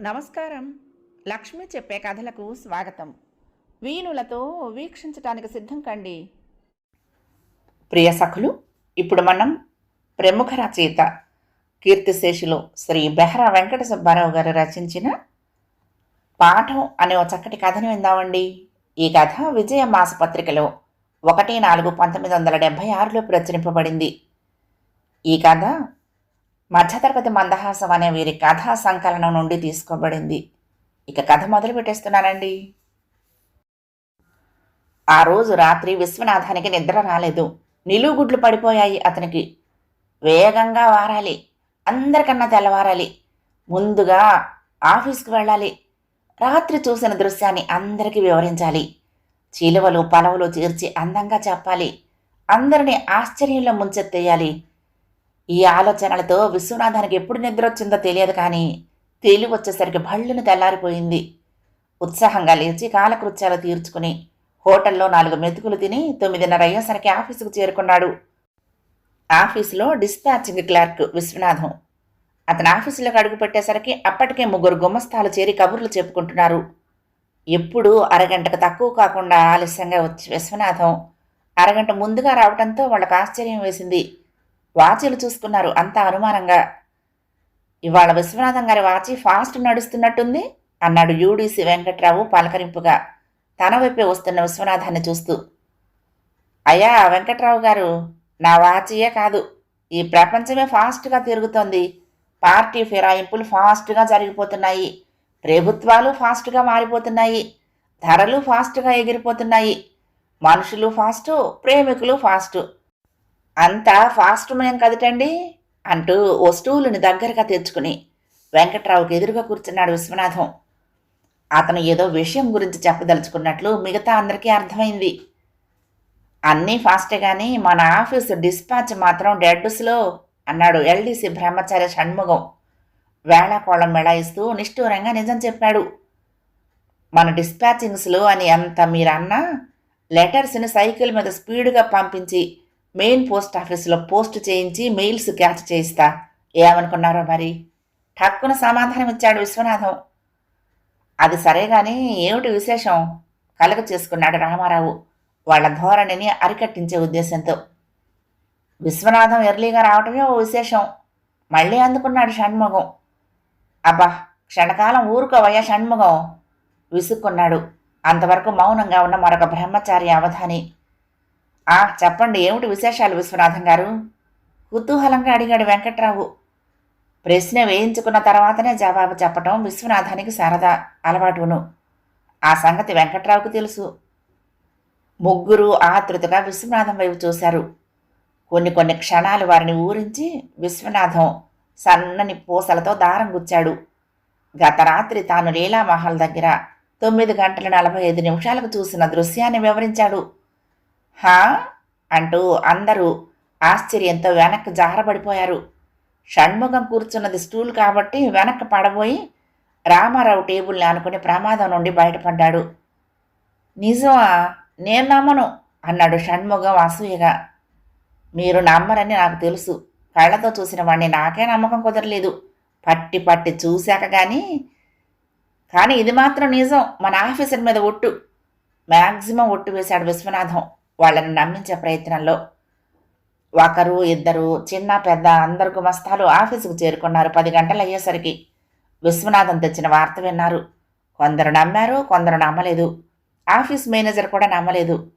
నమస్కారం. లక్ష్మి చెప్పే కథలకు స్వాగతం. వీణులతో వీక్షించటానికి సిద్ధం కండి. ప్రియ సఖులు ఇప్పుడు మనం ప్రముఖ రచయిత కీర్తిశేషులు శ్రీ బెహరా వెంకట సుబ్బారావు గారు రచించిన పాఠం అనే ఒక చక్కటి కథను విందామండి. ఈ కథ విజయ మాసపత్రికలో ఒకటి నాలుగు పంతొమ్మిది వందల డెబ్భై ఆరులో ప్రచురింపబడింది. ఈ కథ మధ్యతరగతి మందహాసం అనే వీరి కథా సంకలనం నుండి తీసుకోబడింది. ఇక కథ మొదలు పెట్టేస్తున్నానండి. ఆ రోజు రాత్రి విశ్వనాథానికి నిద్ర రాలేదు. నిలువుగుడ్లు పడిపోయాయి అతనికి. వేగంగా వారాలి. అందరికన్నా తెల్లవారాలి. ముందుగా ఆఫీస్కి వెళ్ళాలి. రాత్రి చూసిన దృశ్యాన్ని అందరికీ వివరించాలి. చిలువలు పలవలు చేర్చి అందంగా చెప్పాలి. అందరినీ ఆశ్చర్యంలో ముంచెత్తేయాలి. ఈ ఆలోచనలతో విశ్వనాథానికి ఎప్పుడు నిద్ర వచ్చిందో తెలియదు కానీ తేలి వచ్చేసరికి భళ్ళును తెల్లారిపోయింది. ఉత్సాహంగా లేచి కాలకృత్యాలు తీర్చుకుని హోటల్లో నాలుగు మెతుకులు తిని తొమ్మిదిన్నర అయ్యేసరికి ఆఫీసుకు చేరుకున్నాడు. ఆఫీసులో డిస్పాచింగ్ క్లర్క్ విశ్వనాథం. అతని ఆఫీసులోకి అడుగు పెట్టేసరికి అప్పటికే ముగ్గురు గుమ్మస్తాలు చేరి కబుర్లు చెప్పుకుంటున్నారు. ఎప్పుడూ అరగంటకు తక్కువ కాకుండా ఆలస్యంగా వచ్చి విశ్వనాథం అరగంట ముందుగా రావడంతో వాళ్ళకు ఆశ్చర్యం వేసింది. వాచీలు చూసుకున్నారు. అంత అనుమానంగా. ఇవాళ విశ్వనాథం గారి వాచి ఫాస్ట్ నడుస్తున్నట్టుంది అన్నాడు యూడీసీ వెంకట్రావు పలకరింపుగా. తన వైపే వస్తున్న విశ్వనాథాన్ని చూస్తూ. అయ్యా వెంకట్రావు గారు నా వాచియే కాదు. ఈ ప్రపంచమే ఫాస్ట్గా తిరుగుతోంది. పార్టీ ఫిరాయింపులు ఫాస్ట్గా జరిగిపోతున్నాయి. ప్రభుత్వాలు ఫాస్ట్గా మారిపోతున్నాయి. ధరలు ఫాస్ట్గా ఎగిరిపోతున్నాయి. మనుషులు ఫాస్టు ప్రేమికులు ఫాస్టు. అంతా ఫాస్ట్ మయం కదటండి? అంటూ వస్తువులను దగ్గరగా తెచ్చుకుని వెంకట్రావుకి ఎదురుగా కూర్చున్నాడు విశ్వనాథం. అతను ఏదో విషయం గురించి చెప్పదలుచుకున్నట్లు మిగతా అందరికీ అర్థమైంది. అన్నీ ఫాస్టే కానీ మన ఆఫీసు డిస్పాచ్ మాత్రం డెడ్స్లో అన్నాడు ఎల్డీసీ బ్రహ్మచార్య షణ్ముఖం. వేళాకోళం మెళాయిస్తూ నిష్ఠూరంగా నిజం చెప్పాడు. మన డిస్పాచింగ్స్లో అని అంత మీరన్నా లెటర్స్ని సైకిల్ మీద స్పీడ్గా పంపించి మెయిన్ పోస్ట్ ఆఫీసులో పోస్ట్ చేయించి మెయిల్స్ క్యాచ్ చేయిస్తా. ఏమనుకున్నారో మరి? ఠక్కున సమాధానం ఇచ్చాడు విశ్వనాథం. అది సరే కానీ ఏమిటి విశేషం? కలగ చేసుకున్నాడు రామారావు. వాళ్ళ ధోరణిని అరికట్టించే ఉద్దేశంతో. విశ్వనాథం ఎర్లీగా రావటమే ఓ విశేషం. మళ్ళీ అందుకున్నాడు షణ్ముఖం. అబ్బా క్షణకాలం ఊరుకోవయ్యా షణ్ముఖం. విసుక్కున్నాడు. అంతవరకు మౌనంగా ఉన్న మరొక బ్రహ్మచారి అవధాని. ఆ? చెప్పండి ఏమిటి విశేషాలు విశ్వనాథం గారు? కుతూహలంగా అడిగాడు వెంకట్రావు. ప్రశ్న వేయించుకున్న తర్వాతనే జవాబు చెప్పటం విశ్వనాథానికి సరదా అలవాటును. ఆ సంగతి వెంకట్రావుకు తెలుసు. ముగ్గురు ఆతృతగా విశ్వనాథం వైపు చూశారు. కొన్ని కొన్ని క్షణాలు వారిని ఊరించి విశ్వనాథం సన్నని పూసలతో దారం గుచ్చాడు. గత రాత్రి తాను లీలామహల్ దగ్గర తొమ్మిది గంటల నలభై ఐదు నిమిషాలకు చూసిన దృశ్యాన్ని వివరించాడు. హా అంటూ అందరూ ఆశ్చర్యంతో వెనక్కి జారబడిపోయారు. షణ్ముఖం కూర్చున్నది స్టూల్ కాబట్టి వెనక్కి పడబోయి రామారావు టేబుల్ని అనుకుని ప్రమాదం నుండి బయటపడ్డాడు. నిజమా? నేను నమ్మను అన్నాడు షణ్ముఖం అసూయగా. మీరు నమ్మరని నాకు తెలుసు. కళ్ళతో చూసిన వాడిని నాకే నమ్మకం కుదరలేదు. పట్టి పట్టి చూశాక కానీ కానీ ఇది మాత్రం నిజం. మన ఆఫీసర్ మీద ఒట్టు. మ్యాక్సిమం ఒట్టు వేశాడు విశ్వనాథం. వాళ్ళని నమ్మించే ప్రయత్నంలో ఒకరు ఇద్దరు చిన్న పెద్ద అందరు గుమస్తాలు ఆఫీసుకు చేరుకున్నారు. పది గంటలు అయ్యేసరికి విశ్వనాథం తెచ్చిన వార్త విన్నారు. కొందరు నమ్మారు కొందరు నమ్మలేదు. ఆఫీస్ మేనేజర్ కూడా నమ్మలేదు.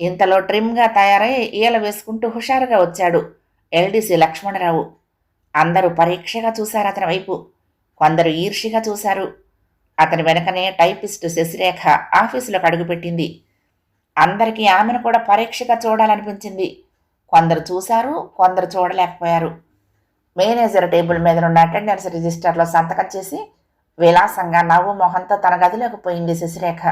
ఇంతలో ట్రిమ్గా తయారై ఈల వేసుకుంటూ హుషారుగా వచ్చాడు ఎల్డీసీ లక్ష్మణరావు. అందరూ పరీక్షగా చూశారు అతని వైపు. కొందరు ఈర్షిగా చూశారు. అతని వెనకనే టైపిస్ట్ శశిరేఖ ఆఫీసులోకి అడుగుపెట్టింది. అందరికీ ఆమెను కూడా పరీక్షగా చూడాలనిపించింది. కొందరు చూశారు కొందరు చూడలేకపోయారు. మేనేజర్ టేబుల్ మీద ఉన్న అటెండెన్స్ రిజిస్టర్లో సంతకం చేసి విలాసంగా నవ్వు మొహంతో తన గదిలోకి పోయింది శశిరేఖ.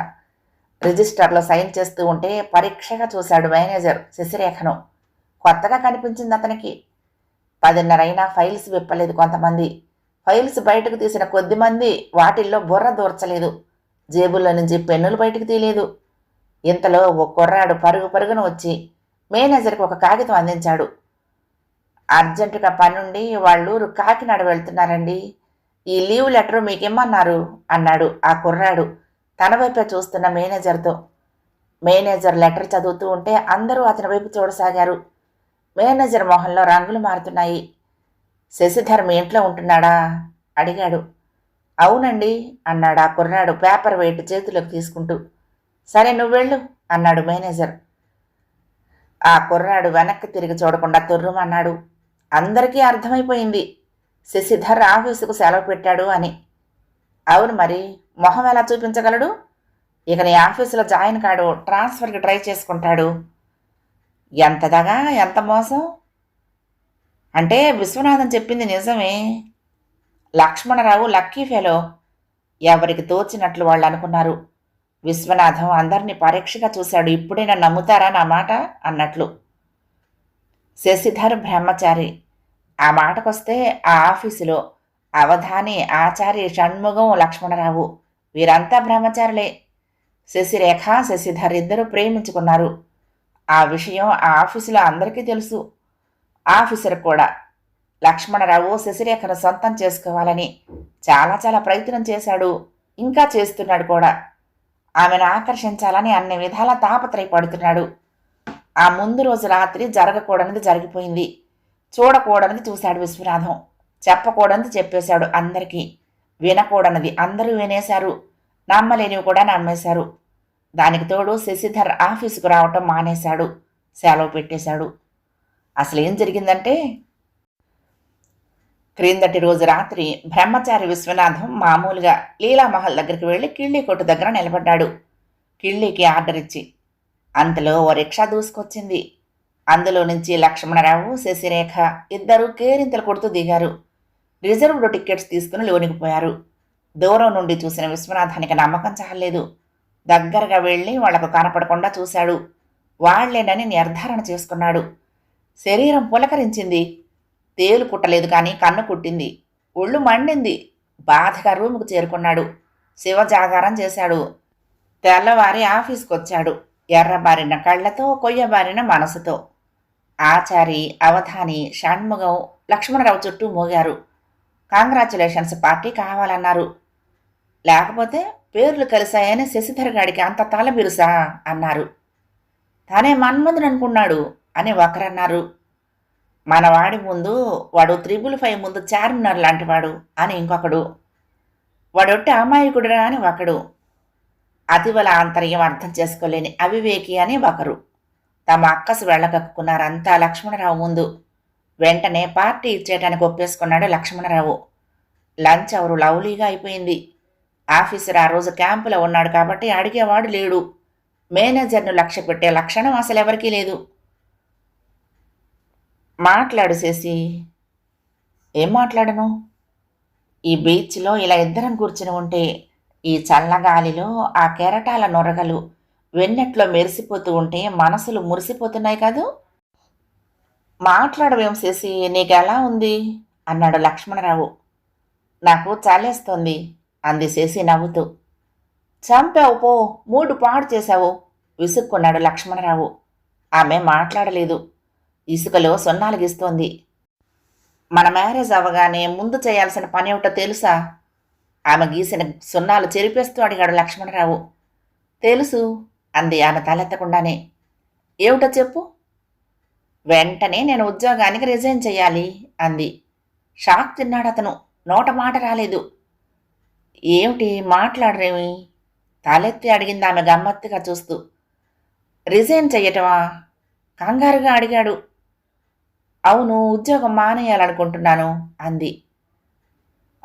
రిజిస్టర్లో సైన్ చేస్తూ ఉంటే పరీక్షగా చూశాడు మేనేజర్ శశిరేఖను. కొత్తగా కనిపించింది అతనికి. పదిన్నర అయినా ఫైల్స్ విప్పలేదు కొంతమంది. ఫైల్స్ బయటకు తీసిన కొద్ది మంది వాటిల్లో బుర్ర దూర్చలేదు. జేబుల్లో నుంచి పెన్నులు బయటకు తీయలేదు. ఇంతలో ఓ కుర్రాడు పరుగు పరుగున వచ్చి మేనేజర్కి ఒక కాగితం అందించాడు. అర్జెంటుగా పనుండి వాళ్ళూరు కాకినాడ వెళ్తున్నారండి. ఈ లీవ్ లెటర్ మీకేమన్నారు అన్నాడు ఆ కుర్రాడు తన వైపే చూస్తున్న మేనేజర్తో. మేనేజర్ లెటర్ చదువుతూ ఉంటే అందరూ అతని వైపు చూడసాగారు. మేనేజర్ మొహంలో రంగులు మారుతున్నాయి. శశిధర్ మీ ఇంట్లో ఉంటున్నాడా? అడిగాడు. అవునండి అన్నాడు ఆ కుర్రాడు పేపర్ వెయిట్ చేతిలోకి తీసుకుంటూ. సరే నువ్వు వెళ్ళు అన్నాడు మేనేజర్. ఆ కుర్రాడు వెనక్కి తిరిగి చూడకుండా తుర్రుమన్నాడు అందరికీ అర్థమైపోయింది. శశిధర్ ఆఫీసుకు సెలవు పెట్టాడు అని. అవును మరి మొహం ఎలా చూపించగలడు? ఇక నీ ఆఫీసులో జాయిన్ కాడు ట్రాన్స్ఫర్కి ట్రై చేసుకుంటాడు. ఎంతదగా? ఎంత మోసం? అంటే విశ్వనాథన్ చెప్పింది నిజమే. Lakshmanarao lucky fellow. ఎవరికి తోచినట్లు వాళ్ళు అనుకున్నారు విశ్వనాథం అందరినీ పరీక్షగా చూశాడు. ఇప్పుడైనా నమ్ముతారా నా మాట? అన్నట్లు. శశిధర్ బ్రహ్మచారి ఆ మాటకొస్తే ఆ ఆఫీసులో అవధాని ఆచారి షణ్ముగం లక్ష్మణరావు వీరంతా బ్రహ్మచారులే. శశిరేఖ శశిధర్ ఇద్దరు ప్రేమించుకున్నారు. ఆ విషయం ఆ ఆఫీసులో అందరికీ తెలుసు. ఆఫీసర్ కూడా. లక్ష్మణరావు శశిరేఖను సొంతం చేసుకోవాలని చాలా చాలా ప్రయత్నం చేశాడు. ఇంకా చేస్తున్నాడు కూడా. ఆమెను ఆకర్షించాలని అన్ని విధాల తాపత్రయపడుతున్నాడు. ఆ ముందు రోజు రాత్రి జరగకూడనిది జరిగిపోయింది. చూడకూడనిది చూశాడు విశ్వనాథం. చెప్పకూడనిది చెప్పేశాడు అందరికీ. వినకూడనిది అందరూ వినేశారు. నమ్మలేనివి కూడా నమ్మేశారు. దానికి తోడు శశిధర్ ఆఫీసుకు రావటం మానేశాడు. సెలవు పెట్టేశాడు. అసలు ఏం జరిగిందంటే క్రిందటి రోజు రాత్రి బ్రహ్మచారి విశ్వనాథం మామూలుగా లీలామహల్ దగ్గరికి వెళ్ళి కిళ్ళీ కొట్టు దగ్గర నిలబడ్డాడు. కిళ్ళీకి ఆర్డర్ ఇచ్చి అంతలో ఓ రిక్షా దూసుకొచ్చింది. అందులో నుంచి లక్ష్మణరావు శశిరేఖ ఇద్దరూ కేరింతలు కొడుతూ దిగారు. రిజర్వ్డ్ టికెట్స్ తీసుకుని లోనికి పోయారు. దూరం నుండి చూసిన విశ్వనాథానికి నమ్మకం చాలలేదు. దగ్గరగా వెళ్ళి వాళ్ళకు కనపడకుండా చూశాడు. వాళ్ళేనని నిర్ధారణ చేసుకున్నాడు. శరీరం పులకరించింది. తేలు కుట్టలేదు కానీ కన్ను కుట్టింది. ఒళ్ళు మండింది. బాధగా రూముకు చేరుకున్నాడు. శివ జాగారం చేశాడు. తెల్లవారి ఆఫీస్కి వచ్చాడు ఎర్రబారిన కళ్ళతో కొయ్యబారిన మనసుతో. ఆచారి అవధాని షణ్ముగం లక్ష్మణరావు చుట్టూ మోగారు. కాంగ్రాచులేషన్స్ పార్టీ కావాలన్నారు. లేకపోతే పేర్లు కలిశాయని శశిధర్ గాడికి అంత తల బిరుసా అన్నారు. తానే మన్మధుని అనుకున్నాడు అని ఒకరన్నారు. మనవాడి ముందు వాడు త్రిబుల్ ఫైవ్ ముందు చార్మినార్ లాంటివాడు అని ఇంకొకడు. వాడొట్టి అమాయకుడురా అని ఒకడు. అతివల ఆంతర్యం అర్థం చేసుకోలేని అవివేకి అని ఒకరు. తమ అక్కసు వెళ్ళగక్కున్నారంతా లక్ష్మణరావు ముందు. వెంటనే పార్టీ ఇచ్చేయటానికి ఒప్పేసుకున్నాడు లక్ష్మణరావు. లంచ్ అవరు లవ్లీగా అయిపోయింది. ఆఫీసర్ ఆ రోజు క్యాంపులో ఉన్నాడు కాబట్టి అడిగేవాడు లేడు. మేనేజర్ను లక్ష్య పెట్టే లక్షణం అసలు ఎవరికీ లేదు. మాట్లాడు చేసి ఏం మాట్లాడను? ఈ బీచ్లో ఇలా ఇద్దరం కూర్చుని ఉంటే ఈ చల్లగాలిలో ఆ కెరటాల నొరగలు వెన్నెట్లో మెరిసిపోతూ ఉంటే మనసులు మురిసిపోతున్నాయి కాదు? మాట్లాడవేం చేసి నీకెలా ఉంది? అన్నాడు లక్ష్మణరావు. నాకు చాలేస్తోంది అంది చేసి నవ్వుతూ. చంపావు పో మూడు పాడు చేశావు విసుక్కున్నాడు లక్ష్మణరావు. ఆమె మాట్లాడలేదు. ఇసుకలో సున్నాలు గీస్తోంది మన మ్యారేజ్ అవ్వగానే ముందు చేయాల్సిన పని ఏమిటో తెలుసా? ఆమె గీసిన సున్నాలు చెరిపేస్తూ అడిగాడు లక్ష్మణరావు. తెలుసు అంది ఆమె తలెత్తకుండానే. ఏమిటో చెప్పు. వెంటనే నేను ఉద్యోగానికి రిజైన్ చేయాలి అంది. షాక్ తిన్నాడు అతను. నోట మాట రాలేదు. ఏమిటి మాట్లాడరేమి? తలెత్తి అడిగింది ఆమె గమ్మత్తుగా చూస్తూ. రిజైన్ చెయ్యటమా? కంగారుగా అడిగాడు. అవును ఉద్యోగం మానేయాలనుకుంటున్నాను అంది.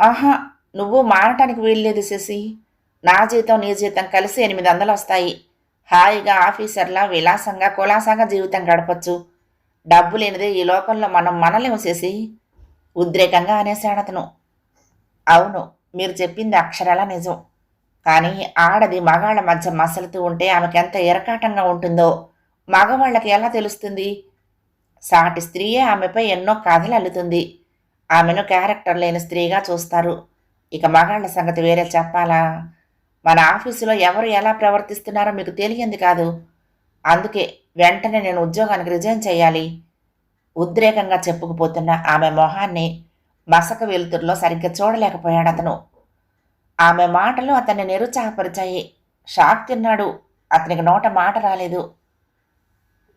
ఆహా నువ్వు మానటానికి వీల్లేదు శశి. నా జీతం నీ జీతం కలిసి ఎనిమిది వందలు వస్తాయి. హాయిగా ఆఫీసర్లా విలాసంగా కులాసంగా జీవితం గడపచ్చు. డబ్బు లేనిదే ఈ లోకంలో మనం మనలేము శశి? ఉద్రేకంగా అనేశాడు అతను. అవును మీరు చెప్పింది అక్షరాల నిజం. కానీ ఆడది మగాళ్ళ మధ్య మసలుతూ ఉంటే ఆమెకెంత ఎంత ఎరకాటంగా ఉంటుందో. మగవాళ్ళకి ఎలా తెలుస్తుంది? సాటి స్త్రీయే ఆమెపై ఎన్నో కథలు అల్లుతుంది. ఆమెను క్యారెక్టర్ లేని స్త్రీగా చూస్తారు. ఇక మగాళ్ళ సంగతి వేరే చెప్పాలా? మన ఆఫీసులో ఎవరు ఎలా ప్రవర్తిస్తున్నారో మీకు తెలియంది కాదు. అందుకే వెంటనే నేను ఉద్యోగానికి రిజైన్ చేయాలి. ఉద్రేకంగా చెప్పుకుపోతున్న ఆమె మొహాన్ని మసక వెలుతురులో సరిగ్గా చూడలేకపోయాడు అతను. ఆమె మాటలు అతన్ని నిరుత్సాహపరిచాయి. షాక్ తిన్నాడు. అతనికి నోట మాట రాలేదు.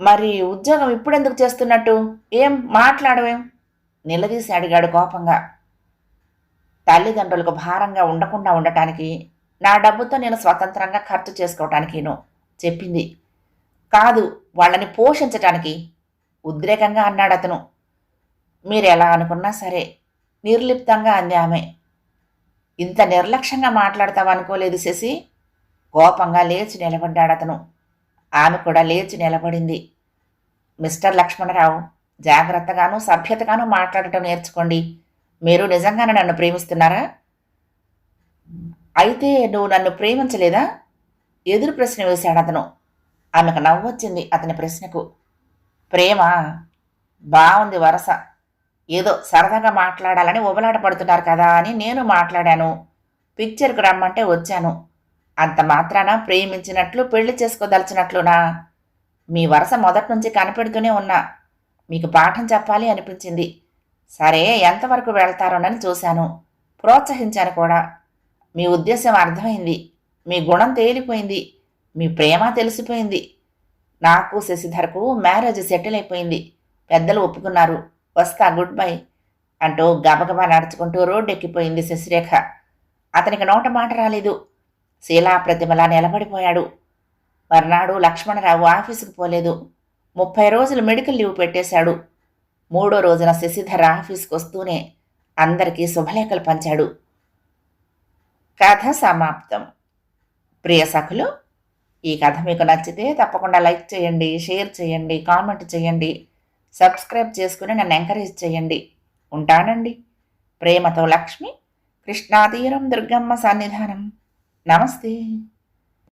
మరి ఉద్యోగం ఇప్పుడెందుకు చేస్తున్నట్టు? ఏం మాట్లాడవేం? నిలదీసి అడిగాడు కోపంగా. తల్లిదండ్రులకు భారంగా ఉండకుండా ఉండటానికి నా డబ్బుతో నేను స్వతంత్రంగా ఖర్చు చేసుకోవటానికిను చెప్పింది. కాదు వాళ్ళని పోషించటానికి ఉద్రేకంగా అన్నాడు అతను. మీరు ఎలా అనుకున్నా సరే నిర్లిప్తంగా అంది ఆమె. ఇంత నిర్లక్ష్యంగా మాట్లాడతామనుకోలేదు శశి? కోపంగా లేచి నిలబడ్డాడు అతను. ఆమె కూడా లేచి నిలబడింది. మిస్టర్ లక్ష్మణరావు జాగ్రత్తగాను సభ్యతగాను మాట్లాడటం నేర్చుకోండి. మీరు నిజంగానే నన్ను ప్రేమిస్తున్నారా? అయితే నువ్వు నన్ను ప్రేమించలేదా? ఎదురు ప్రశ్న వేశాడు అతను. ఆమెకు నవ్వొచ్చింది అతని ప్రశ్నకు. ప్రేమ బాగుంది వరస. ఏదో సరదాగా మాట్లాడాలని ఉబలాట పడుతున్నారు కదా అని నేను మాట్లాడాను. పిక్చర్కు రమ్మంటే వచ్చాను. అంత మాత్రాన ప్రేమించినట్లు పెళ్ళి చేసుకోదలిచినట్లునా? మీ వరస మొదటి నుంచి కనిపెడుతూనే ఉన్నా. మీకు పాఠం చెప్పాలి అనిపించింది. సరే ఎంతవరకు వెళ్తారోనని చూశాను. ప్రోత్సహించాను కూడా. మీ ఉద్దేశం అర్థమైంది. మీ గుణం తేలిపోయింది. మీ ప్రేమ తెలిసిపోయింది. నాకు శశిధర్కు మ్యారేజ్ సెటిల్ అయిపోయింది. పెద్దలు ఒప్పుకున్నారు. వస్తా గుడ్ బై అంటూ గబగబా నడుచుకుంటూ రోడ్డు ఎక్కిపోయింది శశిరేఖ. అతనికి నోట మాట రాలేదు. శీలా ప్రతిమలా నిలబడిపోయాడు. మర్నాడు లక్ష్మణరావు ఆఫీసుకు పోలేదు. ముప్పై రోజులు మెడికల్ లీవ్ పెట్టేశాడు. మూడో రోజున శశిధర్ ఆఫీస్కి వస్తూనే అందరికీ శుభలేఖలు పంచాడు. కథ సమాప్తం. ప్రియ సఖులు ఈ కథ మీకు నచ్చితే తప్పకుండా లైక్ చేయండి షేర్ చేయండి కామెంట్ చేయండి సబ్స్క్రైబ్ చేసుకుని నన్ను ఎంకరేజ్ చేయండి. ఉంటానండి. ప్రేమతో లక్ష్మి కృష్ణాతీరం దుర్గమ్మ సన్నిధానం. నమస్తే.